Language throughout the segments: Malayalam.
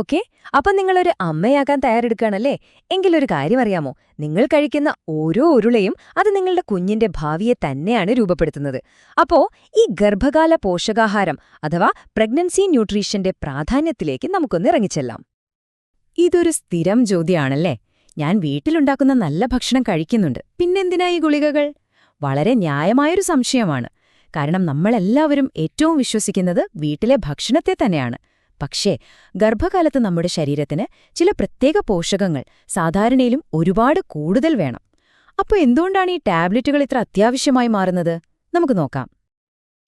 ഓക്കെ? അപ്പം നിങ്ങളൊരു അമ്മയാകാൻ തയ്യാറെടുക്കുകയാണല്ലേ? എങ്കിലൊരു കാര്യം അറിയാമോ നിങ്ങൾ കഴിക്കുന്ന ഓരോ ഉരുളയും അത് നിങ്ങളുടെ കുഞ്ഞിന്റെ ഭാവിയെ തന്നെയാണ് രൂപപ്പെടുത്തുന്നത്. അപ്പോൾ ഈ ഗർഭകാല പോഷകാഹാരം അഥവാ പ്രഗ്നൻസി ന്യൂട്രീഷന്റെ പ്രാധാന്യത്തിലേക്ക് നമുക്കൊന്ന് ഇറങ്ങിച്ചെല്ലാം. ഇതൊരു സ്ഥിരം ചോദ്യമാണല്ലേ ഞാൻ വീട്ടിലുണ്ടാക്കുന്ന നല്ല ഭക്ഷണം കഴിക്കുന്നുണ്ട്. പിന്നെന്തിനാ ഈ ഗുളികകൾ? വളരെ ന്യായമായൊരു സംശയമാണ്. കാരണം നമ്മളെല്ലാവരും ഏറ്റവും വിശ്വസിക്കുന്നത് വീട്ടിലെ ഭക്ഷണത്തെ തന്നെയാണ്. പക്ഷേ ഗർഭകാലത്ത് നമ്മുടെ ശരീരത്തിന് ചില പ്രത്യേക പോഷകങ്ങൾ സാധാരണയിലും ഒരുപാട് കൂടുതൽ വേണം. അപ്പോൾ എന്തുകൊണ്ടാണ് ഈ ടാബ്ലറ്റുകൾ ഇത്ര അത്യാവശ്യമായി മാറുന്നത്? നമുക്ക് നോക്കാം.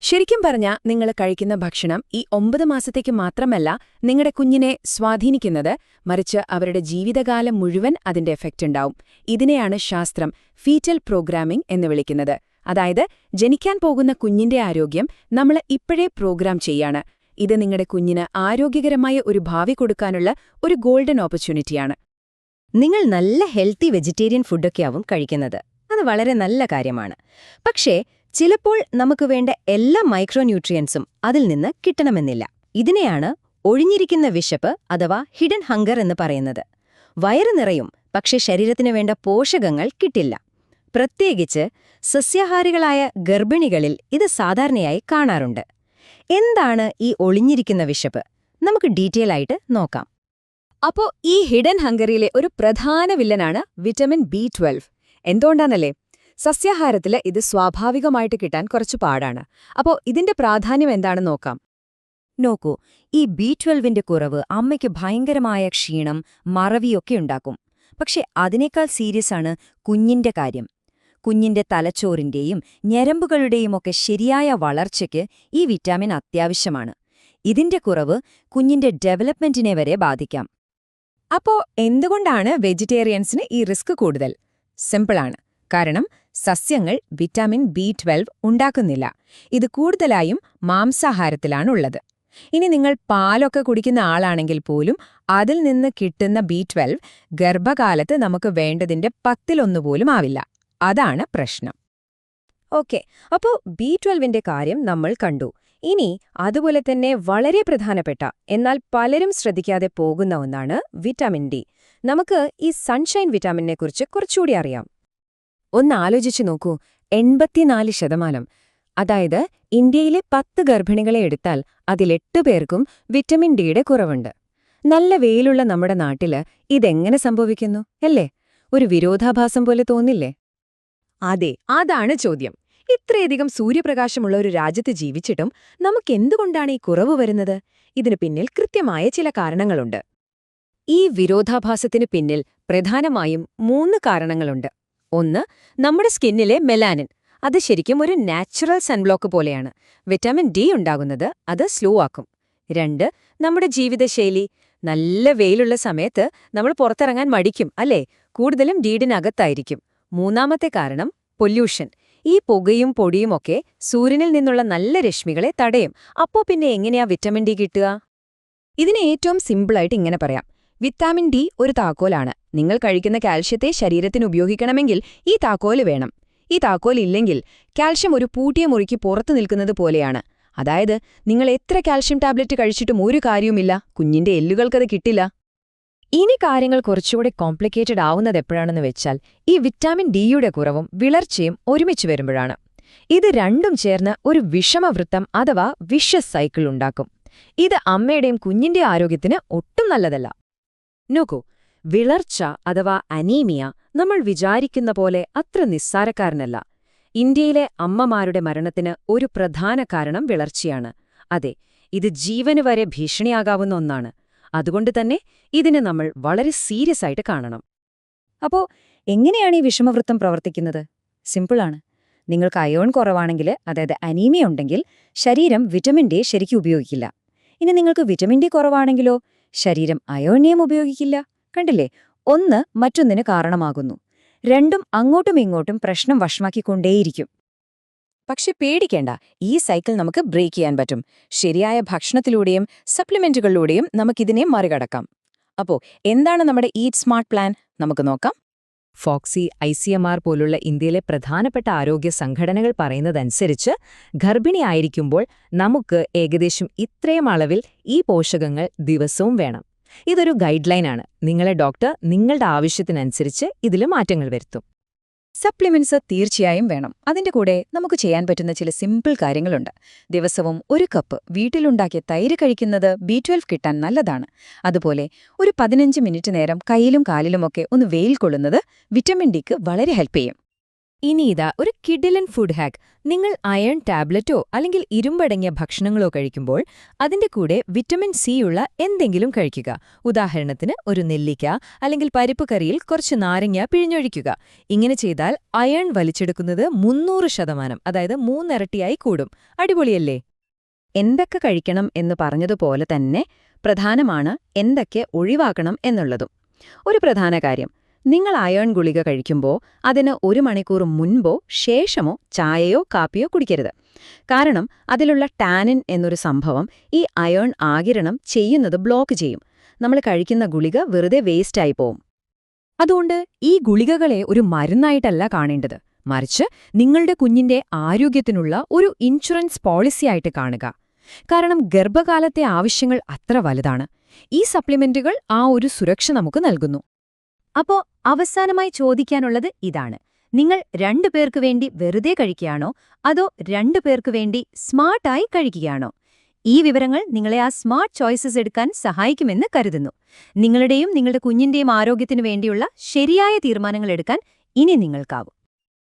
ശരിക്കും പറഞ്ഞാൽ നിങ്ങൾ കഴിക്കുന്ന ഭക്ഷണം ഈ ഒമ്പത് മാസത്തേക്ക് മാത്രമല്ല നിങ്ങളുടെ കുഞ്ഞിനെ സ്വാധീനിക്കുന്നത് മറിച്ച് അവരുടെ ജീവിതകാലം മുഴുവൻ അതിന്റെ എഫക്റ്റ് ഉണ്ടാവും. ഇതിനെയാണ് ശാസ്ത്രം ഫീറ്റൽ പ്രോഗ്രാമിംഗ് എന്ന് വിളിക്കുന്നത്. അതായത് ജനിക്കാൻ പോകുന്ന കുഞ്ഞിന്റെ ആരോഗ്യം നമ്മൾ ഇപ്പോഴേ പ്രോഗ്രാം ചെയ്യാണ്. ഇത് നിങ്ങളുടെ കുഞ്ഞിന് ആരോഗ്യകരമായ ഒരു ഭാവി കൊടുക്കാനുള്ള ഒരു ഗോൾഡൻ ഓപ്പർച്യൂണിറ്റിയാണ്. നിങ്ങൾ നല്ല ഹെൽത്തി വെജിറ്റേറിയൻ ഫുഡൊക്കെയാവും കഴിക്കുന്നത്. അത് വളരെ നല്ല കാര്യമാണ്. പക്ഷേ ചിലപ്പോൾ നമുക്ക് വേണ്ട എല്ലാ മൈക്രോന്യൂട്രിയൻസും അതിൽ നിന്ന് കിട്ടണമെന്നില്ല. ഇതിനെയാണ് ഒഴിഞ്ഞിരിക്കുന്ന വിശപ്പ് അഥവാ ഹിഡൻ ഹങ്കർ എന്ന് പറയുന്നത്. വയറ് നിറയും പക്ഷെ ശരീരത്തിന് വേണ്ട പോഷകങ്ങൾ കിട്ടില്ല. പ്രത്യേകിച്ച് സസ്യാഹാരികളായ ഗർഭിണികളിൽ ഇത് സാധാരണയായി കാണാറുണ്ട്. എന്താണ് ഈ ഒളിഞ്ഞിരിക്കുന്ന വിശപ്പ്? നമുക്ക് ഡീറ്റെയിൽ ആയിട്ട് നോക്കാം. അപ്പോ ഈ ഹിഡൻ ഹംഗറിയിലെ ഒരു പ്രധാന വില്ലനാണ് വിറ്റമിൻ ബി ട്വൽവ് എന്തുകൊണ്ടാണല്ലേ സസ്യാഹാരത്തിൽ ഇത് സ്വാഭാവികമായിട്ട് കിട്ടാൻ കുറച്ച് പാടാണ്. അപ്പോ ഇതിന്റെ പ്രാധാന്യം എന്താണെന്ന് നോക്കാം. നോക്കൂ ഈ ബി ട്വൽവിന്റെ കുറവ് അമ്മയ്ക്ക് ഭയങ്കരമായ ക്ഷീണം മറവിയൊക്കെ ഉണ്ടാക്കും. പക്ഷെ അതിനേക്കാൾ സീരിയസ് ആണ് കുഞ്ഞിന്റെ കാര്യം. കുഞ്ഞിന്റെ തലച്ചോറിന്റെയും ഞരമ്പുകളുടെയുമൊക്കെ ശരിയായ വളർച്ചയ്ക്ക് ഈ വിറ്റാമിൻ അത്യാവശ്യമാണ്. ഇതിന്റെ കുറവ് കുഞ്ഞിന്റെ ഡെവലപ്മെന്റിനെ വരെ ബാധിക്കാം. അപ്പോ എന്തുകൊണ്ടാണ് വെജിറ്റേറിയൻസിന് ഈ റിസ്ക് കൂടുതൽ? സിമ്പിളാണ് കാരണം സസ്യങ്ങൾ വിറ്റാമിൻ ബി ട്വൽവ് ഉണ്ടാക്കുന്നില്ല. ഇത് കൂടുതലായും മാംസാഹാരത്തിലാണുള്ളത്. ഇനി നിങ്ങൾ പാലൊക്കെ കുടിക്കുന്ന ആളാണെങ്കിൽ പോലും അതിൽ നിന്ന് കിട്ടുന്ന ബി ട്വൽവ് ഗർഭകാലത്ത് നമുക്ക് വേണ്ടതിന്റെ പത്തിലൊന്നുപോലും ആവില്ല. അതാണ് പ്രശ്നം. ഓക്കെ അപ്പോൾ ബി ട്വൽവിന്റെ കാര്യം നമ്മൾ കണ്ടു. ഇനി അതുപോലെ തന്നെ വളരെ പ്രധാനപ്പെട്ട എന്നാൽ പലരും ശ്രദ്ധിക്കാതെ പോകുന്ന ഒന്നാണ് വിറ്റാമിൻ ഡി. നമുക്ക് ഈ സൺഷൈൻ വിറ്റാമിനെ കുറിച്ച് കുറച്ചുകൂടി അറിയാം. ഒന്ന് ആലോചിച്ചു നോക്കൂ എൺപത്തിനാല് ശതമാനം അതായത് ഇന്ത്യയിലെ പത്ത് ഗർഭിണികളെ എടുത്താൽ അതിലെട്ട് പേർക്കും വിറ്റമിൻ ഡിയുടെ കുറവുണ്ട്. നല്ല വെയിലുള്ള നമ്മുടെ നാട്ടിൽ ഇതെങ്ങനെ സംഭവിക്കുന്നു അല്ലേ? ഒരു വിരോധാഭാസം പോലെ തോന്നില്ലേ? അതെ അതാണ് ചോദ്യം. ഇത്രയധികം സൂര്യപ്രകാശമുള്ള ഒരു രാജ്യത്ത് ജീവിച്ചിട്ടും നമുക്ക് നമുക്കെന്തുകൊണ്ടാണ് ഈ കുറവ് വരുന്നത്? ഇതിനു പിന്നിൽ കൃത്യമായ ചില കാരണങ്ങളുണ്ട്. ഈ വിരോധാഭാസത്തിനു പിന്നിൽ പ്രധാനമായും മൂന്ന് കാരണങ്ങളുണ്ട്. ഒന്ന് നമ്മുടെ സ്കിന്നിലെ മെലാനിൻ. അത് ശരിക്കും ഒരു നാച്ചുറൽ സൺബ്ലോക്ക് പോലെയാണ്. വിറ്റാമിൻ ഡി ഉണ്ടാകുന്നത് അത് സ്ലോ ആക്കും. രണ്ട് നമ്മുടെ ജീവിതശൈലി. നല്ല വെയിലുള്ള സമയത്ത് നമ്മൾ പുറത്തിറങ്ങാൻ മടിക്കും അല്ലേ? കൂടുതലും ഡീഡിനകത്തായിരിക്കും മൂന്നാമത്തെ കാരണം പൊല്യൂഷൻ. ഈ പുകയും പൊടിയുമൊക്കെ സൂര്യനിൽ നിന്നുള്ള നല്ല രശ്മികളെ തടയും. അപ്പോ പിന്നെ എങ്ങനെയാ വിറ്റമിൻ ഡി കിട്ടുക? ഇതിന് ഏറ്റവും സിമ്പിളായിട്ട് ഇങ്ങനെ പറയാം. വിറ്റാമിൻ ഡി ഒരു താക്കോലാണ്. നിങ്ങൾ കഴിക്കുന്ന കാൽഷ്യത്തെ ശരീരത്തിന് ഉപയോഗിക്കണമെങ്കിൽ ഈ താക്കോൽ വേണം. ഈ താക്കോൽ ഇല്ലെങ്കിൽ കാൽഷ്യം ഒരു പൂട്ടിയ മുറിക്ക് പുറത്തു നിൽക്കുന്നത് പോലെയാണ്. അതായത് നിങ്ങൾ എത്ര കാൽഷ്യം ടാബ്ലറ്റ് കഴിച്ചിട്ടും ഒരു കാര്യവുമില്ല. കുഞ്ഞിന്റെ എല്ലുകൾക്കത് കിട്ടില്ല. ഇനി കാര്യങ്ങൾ കുറച്ചുകൂടി കോംപ്ലിക്കേറ്റഡ് ആവുന്നത് എപ്പോഴാണെന്ന് വെച്ചാൽ ഈ വിറ്റാമിൻ ഡിയുടെ കുറവും വിളർച്ചയും ഒരുമിച്ച് വരുമ്പോഴാണ്. ഇത് രണ്ടും ചേർന്ന് ഒരു വിഷമവൃത്തം അഥവാ വിഷസ് സൈക്കിൾ ഉണ്ടാക്കും. ഇത് അമ്മയുടെയും കുഞ്ഞിന്റെ ആരോഗ്യത്തിന് ഒട്ടും നല്ലതല്ല. നോക്കൂ വിളർച്ച അഥവാ അനീമിയ നമ്മൾ വിചാരിക്കുന്ന പോലെ അത്ര നിസ്സാരക്കാരനല്ല. ഇന്ത്യയിലെ അമ്മമാരുടെ മരണത്തിന് ഒരു പ്രധാന കാരണം വിളർച്ചയാണ്. അതെ ഇത് ജീവന് വരെ ഭീഷണിയാകാവുന്ന ഒന്നാണ്. അതുകൊണ്ട് തന്നെ ഇതിനെ നമ്മൾ വളരെ സീരിയസ് ആയിട്ട് കാണണം. അപ്പോ എങ്ങനെയാണ് ഈ വിഷമവൃത്തം പ്രവർത്തിക്കുന്നത്? സിമ്പിളാണ് നിങ്ങൾക്ക് അയോൺ കുറവാണെങ്കിൽ അതായത് അനീമിയ ഉണ്ടെങ്കിൽ ശരീരം വിറ്റമിൻ ഡി ശരിക്കും ഉപയോഗിക്കില്ല. ഇനി നിങ്ങൾക്ക് വിറ്റമിൻ ഡി കുറവാണെങ്കിലോ? ശരീരം അയോണിയം ഉപയോഗിക്കില്ല. കണ്ടില്ലേ? ഒന്ന് മറ്റൊന്നിന് കാരണമാകുന്നു. രണ്ടും അങ്ങോട്ടും ഇങ്ങോട്ടും പ്രശ്നം വഷമാക്കിക്കൊണ്ടേയിരിക്കും. പക്ഷെ പേടിക്കേണ്ട ഈ സൈക്കിൾ നമുക്ക് ബ്രേക്ക് ചെയ്യാൻ പറ്റും. ശരിയായ ഭക്ഷണത്തിലൂടെയും സപ്ലിമെന്റുകളിലൂടെയും നമുക്കിതിനെ മറികടക്കാം. അപ്പോൾ എന്താണ് നമ്മുടെ ഈറ്റ് സ്മാർട്ട് പ്ലാൻ? നമുക്ക് നോക്കാം. ഫോക്സി ഐ സി എം ആർ പോലുള്ള ഇന്ത്യയിലെ പ്രധാനപ്പെട്ട ആരോഗ്യ സംഘടനകൾ പറയുന്നതനുസരിച്ച് ഗർഭിണിയായിരിക്കുമ്പോൾ നമുക്ക് ഏകദേശം ഇത്രയും അളവിൽ ഈ പോഷകങ്ങൾ ദിവസവും വേണം. ഇതൊരു ഗൈഡ് ലൈനാണ് നിങ്ങളെ ഡോക്ടർ നിങ്ങളുടെ ആവശ്യത്തിനനുസരിച്ച് ഇതിൽ മാറ്റങ്ങൾ വരുത്തും. സപ്ലിമെന്റ്സ് തീർച്ചയായും വേണം. അതിന്റെ കൂടെ നമുക്ക് ചെയ്യാൻ പറ്റുന്ന ചില സിമ്പിൾ കാര്യങ്ങളുണ്ട്. ദിവസവും ഒരു കപ്പ് വീട്ടിലുണ്ടാക്കിയ തൈര് കഴിക്കുന്നത് ബി ട്വൽവ് കിട്ടാൻ നല്ലതാണ്. അതുപോലെ ഒരു പതിനഞ്ച് മിനിറ്റ് നേരം കയ്യിലും കാലിലുമൊക്കെ ഒന്ന് വെയിൽ കൊള്ളുന്നത് വിറ്റമിൻ ഡിക്ക് വളരെ ഹെൽപ്പ് ചെയ്യും. ഇനി ഇതാ ഒരു കിഡിലൻ ഫുഡ് ഹാക്ക് നിങ്ങൾ അയൺ ടാബ്ലറ്റോ അല്ലെങ്കിൽ ഇരുമ്പടങ്ങിയ ഭക്ഷണങ്ങളോ കഴിക്കുമ്പോൾ അതിന്റെ കൂടെ വിറ്റമിൻ സി ഉള്ള എന്തെങ്കിലും കഴിക്കുക. ഉദാഹരണത്തിന് ഒരു നെല്ലിക്ക അല്ലെങ്കിൽ പരിപ്പ് കറിയിൽ കുറച്ച് നാരങ്ങ പിഴിഞ്ഞൊഴിക്കുക. ഇങ്ങനെ ചെയ്താൽ അയൺ വലിച്ചെടുക്കുന്നത് മുന്നൂറ് ശതമാനം അതായത് മൂന്നിരട്ടിയായി കൂടും. അടിപൊളിയല്ലേ? എന്തൊക്കെ കഴിക്കണം എന്ന് പറഞ്ഞതുപോലെ തന്നെ പ്രധാനമാണ് എന്തൊക്കെ ഒഴിവാക്കണം എന്നുള്ളതും. ഒരു പ്രധാന കാര്യം നിങ്ങൾ അയേൺ ഗുളിക കഴിക്കുമ്പോൾ അതിന് ഒരു മണിക്കൂർ മുൻപോ ശേഷമോ ചായയോ കാപ്പിയോ കുടിക്കരുത്. കാരണം അതിലുള്ള ടാനിൻ എന്നൊരു സംഭവം ഈ അയേൺ ആകിരണം ചെയ്യുന്നത് ബ്ലോക്ക് ചെയ്യും. നമ്മൾ കഴിക്കുന്ന ഗുളിക വെറുതെ വേസ്റ്റായി പോവും. അതുകൊണ്ട് ഈ ഗുളികകളെ ഒരു മരുന്നായിട്ടല്ല കാണേണ്ടത്. മറിച്ച് നിങ്ങളുടെ കുഞ്ഞിന്റെ ആരോഗ്യത്തിനുള്ള ഒരു ഇൻഷുറൻസ് പോളിസിയായിട്ട് കാണുക. കാരണം ഗർഭകാലത്തെ ആവശ്യങ്ങൾ അത്ര വലുതാണ്. ഈ സപ്ലിമെന്റുകൾ ആ ഒരു സുരക്ഷ നമുക്ക് നൽകുന്നു. അപ്പോ അവസാനമായി ചോദിക്കാനുള്ളത് ഇതാണ്. നിങ്ങൾ രണ്ടു പേർക്ക് വേണ്ടി വെറുതെ കഴിക്കുകയാണോ? അതോ രണ്ടു പേർക്ക് വേണ്ടി സ്മാർട്ടായി കഴിക്കുകയാണോ? ഈ വിവരങ്ങൾ നിങ്ങളെ ആ സ്മാർട്ട് ചോയ്സസ് എടുക്കാൻ സഹായിക്കുമെന്ന് കരുതുന്നു. നിങ്ങളുടെയും നിങ്ങളുടെ കുഞ്ഞിന്റെയും ആരോഗ്യത്തിനു വേണ്ടിയുള്ള ശരിയായ തീരുമാനങ്ങൾ എടുക്കാൻ ഇനി നിങ്ങൾക്കാവും.